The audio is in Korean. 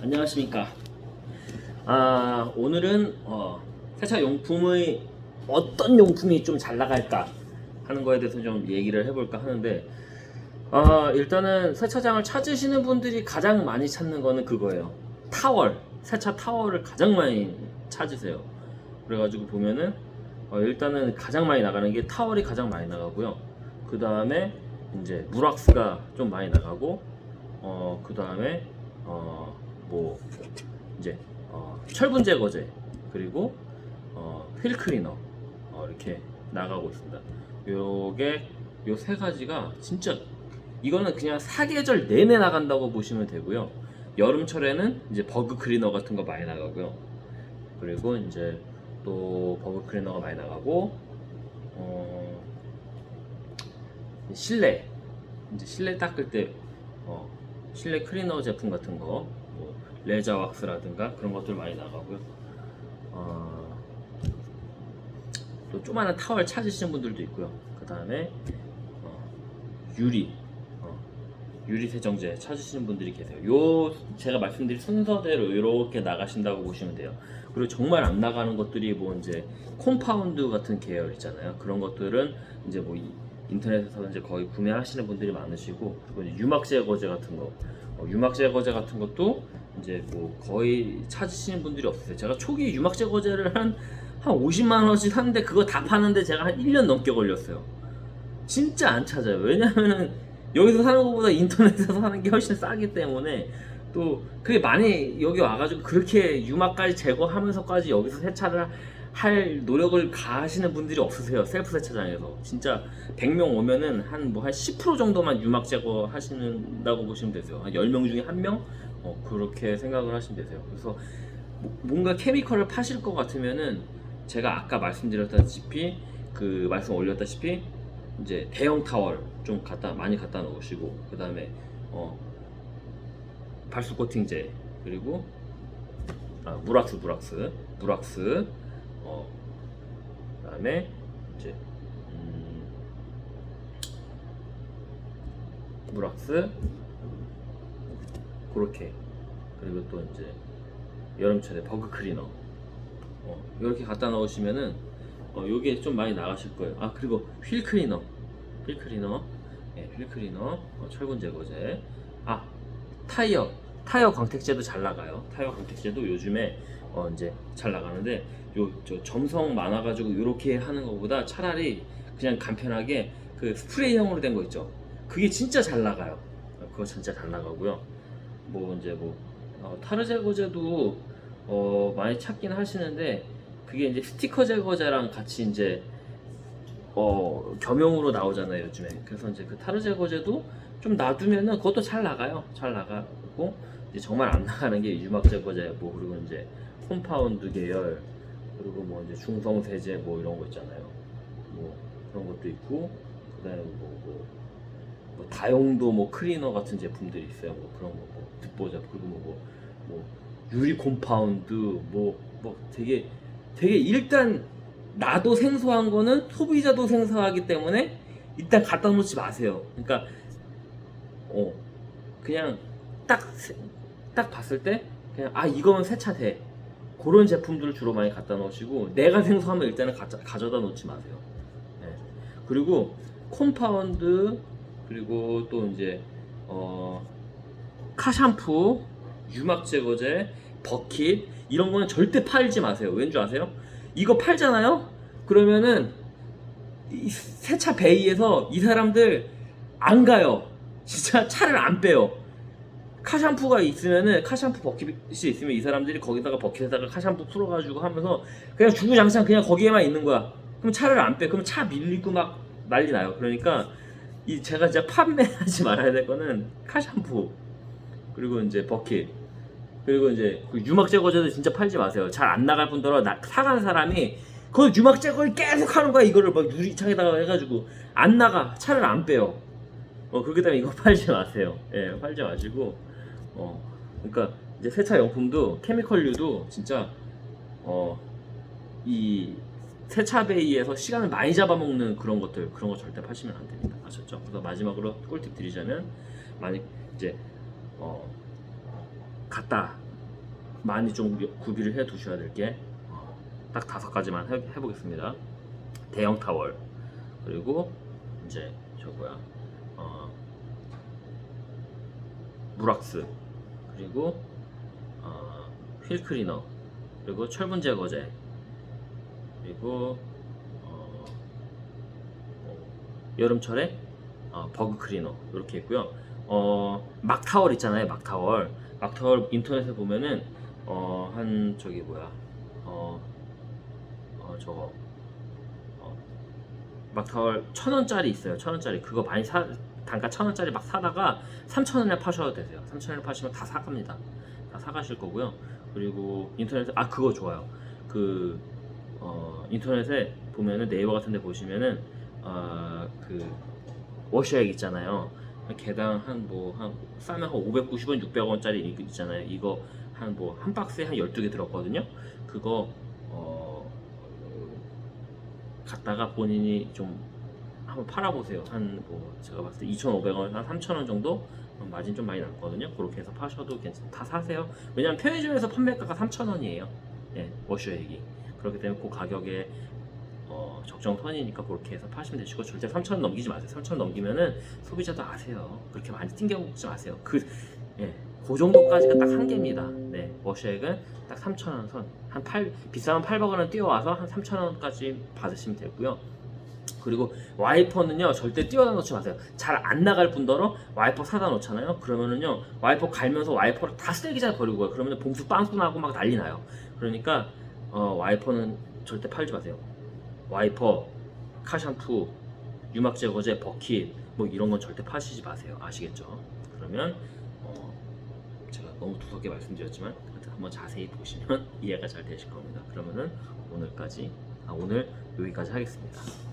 안녕하십니까. 아, 오늘은 어, 세차 용품의 어떤 용품이 좀 잘 나갈까 하는 거에 대해서 좀 얘기를 해볼까 하는데 아, 일단은 세차장을 찾으시는 분들이 가장 많이 찾는 거는 그거예요. 타월, 세차 타월을 가장 많이 찾으세요. 그래가지고 보면은 어, 일단은 가장 많이 나가는 게 타월이 가장 많이 나가고요. 그 다음에 이제 물왁스가 좀 많이 나가고 어, 그 다음에 어, 뭐 이제 어, 철분 제거제 그리고 어, 휠 클리너 어, 이렇게 나가고 있습니다. 요게 요 세 가지가 진짜 이거는 그냥 사계절 내내 나간다고 보시면 되고요. 여름철에는 이제 버그 클리너 같은 거 많이 나가고요. 그리고 이제 또 버그 클리너가 많이 나가고 어, 실내 이제 실내 닦을 때 어, 실내 클리너 제품 같은 거, 뭐 레저 왁스라든가 그런 것들 많이 나가고요. 어, 또 조그마한 타월 찾으시는 분들도 있고요. 그 다음에 어, 유리, 어, 유리 세정제 찾으시는 분들이 계세요. 요 제가 말씀드린 순서대로 이렇게 나가신다고 보시면 돼요. 그리고 정말 안 나가는 것들이 뭐 이제 콤파운드 같은 계열 있잖아요. 그런 것들은 이제 뭐 이- 인터넷에서 이제 거의 구매하시는 분들이 많으시고 그리고 유막 제거제 같은 거 어, 유막 제거제 같은 것도 이제 뭐 거의 찾으시는 분들이 없으세요. 제가 초기 유막 제거제를 한, 한 50만 원씩 샀는데 그거 다 파는데 제가 한 1년 넘게 걸렸어요. 진짜 안 찾아요. 왜냐면은 여기서 사는 것보다 인터넷에서 사는 게 훨씬 싸기 때문에 또 그게 많이 여기 와가지고 그렇게 유막까지 제거하면서까지 여기서 세차를 할 노력을 가하시는 분들이 없으세요. 셀프 세차장에서. 진짜 100명 오면은 한 뭐 한 10% 정도만 유막 제거 하시는다고 보시면 되세요. 한 10명 중에 한 명? 어, 그렇게 생각을 하시면 되세요. 그래서 뭐- 뭔가 케미컬을 파실 것 같으면은 제가 아까 말씀드렸다시피 그 말씀 올렸다시피 이제 대형 타월 좀 갖다 많이 갖다 놓으시고 그 다음에 어 발수 코팅제 그리고 아, 무락스 무락스 무락스 어 그다음에 이제 음, 무락스 그렇게 그리고 또 이제 여름철에 버그 클리너 어, 이렇게 갖다 넣으시면은 어, 요게 좀 많이 나가실 거예요. 아 그리고 휠 클리너 휠 클리너 예, 휠 클리너 어, 철분 제거제 아 타이어 타이어 광택제도 잘 나가요. 타이어 광택제도 요즘에 어 이제 잘 나가는데 요 저 점성 많아 가지고 이렇게 하는 것보다 차라리 그냥 간편하게 그 스프레이형으로 된 거 있죠. 그게 진짜 잘 나가요. 어, 그거 진짜 잘 나가고요. 뭐 이제 뭐 어, 타르 제거제도 어 많이 찾긴 하시는데 그게 이제 스티커 제거제랑 같이 이제 어 겸용으로 나오잖아요 요즘에. 그래서 이제 그 타르 제거제도 좀 놔두면은 그것도 잘 나가요. 잘 나가고 이제 정말 안 나가는 게 유막 제거제 뭐 그리고 이제 콤파운드 계열 그리고 뭐 이제 중성 세제 뭐 이런 거 있잖아요. 뭐 그런 것도 있고 그다음에 뭐, 뭐, 뭐 다용도 뭐 클리너 같은 제품들이 있어요 뭐 그런 거 뭐 듣보잡 그리고 뭐, 뭐, 뭐 유리 콤파운드 뭐 뭐 되게 되게 일단 나도 생소한 거는 소비자도 생소하기 때문에 일단 갖다 놓지 마세요. 그러니까 어 그냥 딱 딱 봤을 때 그냥 아 이거면 세차 돼 그런 제품들을 주로 많이 갖다 놓으시고 내가 생소하면 일단은 가져, 가져다 놓지 마세요. 네. 그리고 콤파운드 그리고 또 이제 어 카샴푸 유막 제거제 버킷 이런 거는 절대 팔지 마세요. 왠 줄 아세요? 이거 팔잖아요? 그러면은 이 세차 베이에서 이 사람들 안 가요. 진짜 차를 안 빼요. 카샴푸가 있으면은 카샴푸 버킷이 있으면 이 사람들이 거기다가 버킷에다가 카샴푸 풀어가지고 하면서 그냥 주구장창 그냥 거기에만 있는 거야. 그럼 차를 안 빼. 그럼 차 밀리고 막 난리 나요. 그러니까 이 제가 진짜 판매하지 말아야 될 거는 카샴푸 그리고 이제 버킷 그리고 이제 그 유막 제거제도 진짜 팔지 마세요. 잘 안 나갈 뿐더러 나, 사가는 사람이 그 유막 제거를 계속 하는 거야. 이거를 막 유리창에다가 해가지고 안 나가 차를 안 빼요. 어 그렇기 때문에 이거 팔지 마세요. 예, 팔지 마시고 어 그러니까 이제 세차 용품도 케미컬류도 진짜 어 이 세차 베이에서 시간을 많이 잡아먹는 그런 것들 그런 거 절대 파시면 안 됩니다. 아셨죠? 그래서 마지막으로 꿀팁 드리자면 만약 이제 어 갖다 많이 좀 구비를 해 두셔야 될 게 딱 다섯 가지만 해, 해보겠습니다. 대형 타월 그리고 이제 저 뭐야 어, 물왁스 그리고 어, 휠 클리너 그리고 철분 제거제 그리고 어, 어, 여름철에 어, 버그 클리너 이렇게 있고요. 어, 막타월 있잖아요. 막타월. 막타월 인터넷에 보면은 어, 한 저기 뭐야? 어, 어 저거 어, 막타월 천 원짜리 있어요. 천 원짜리 그거 많이 사 단가 천 원짜리 막 사다가 삼천 원에 파셔도 되세요. 삼천 원에 파시면 다 사갑니다. 다 사가실 거고요. 그리고 인터넷에 아 그거 좋아요. 그 어, 인터넷에 보면은 네이버 같은데 보시면은 아 그 워셔액 있잖아요. 개당 한 뭐 한 싸면 한 590원, 600원짜리 있잖아요. 이거 한 뭐 한 박스에 한 12개 들었거든요. 그거 어 갖다가 본인이 좀 한번 팔아보세요. 한 뭐 제가 봤을 때 2,500원, 한 3,000원 정도 마진 좀 많이 남거든요. 그렇게 해서 파셔도 괜찮. 다 사세요. 왜냐면 편의점에서 판매가가 3,000원이에요. 예, 워셔액이. 그렇기 때문에 그 가격에 어, 적정 선이니까 그렇게 해서 파시면 되시고 절대 3,000원 넘기지 마세요. 3,000원 넘기면은 소비자도 아세요. 그렇게 많이 튕겨 먹지 마세요. 그, 예, 그 정도까지가 딱 한계입니다. 네, 워셔액은 딱 3,000원 선. 한 8, 비싸면 800원은 뛰어와서 한 3,000원까지 받으시면 되고요. 그리고 와이퍼는요 절대 띄워다 놓지 마세요 잘 안 나갈 뿐더러 와이퍼 사다 놓잖아요 그러면은요 와이퍼 갈면서 와이퍼를 다 쓰레기장에 버리고 가요 그러면 봉수 빵꾸 나고 막 난리 나요 그러니까 어, 와이퍼는 절대 팔지 마세요 와이퍼, 카샴푸, 유막 제거제, 버킷 뭐 이런 건 절대 파시지 마세요. 아시겠죠? 그러면 어, 제가 너무 두껍게 말씀드렸지만 한번 자세히 보시면 이해가 잘 되실 겁니다. 그러면은 오늘까지 아, 오늘 여기까지 하겠습니다.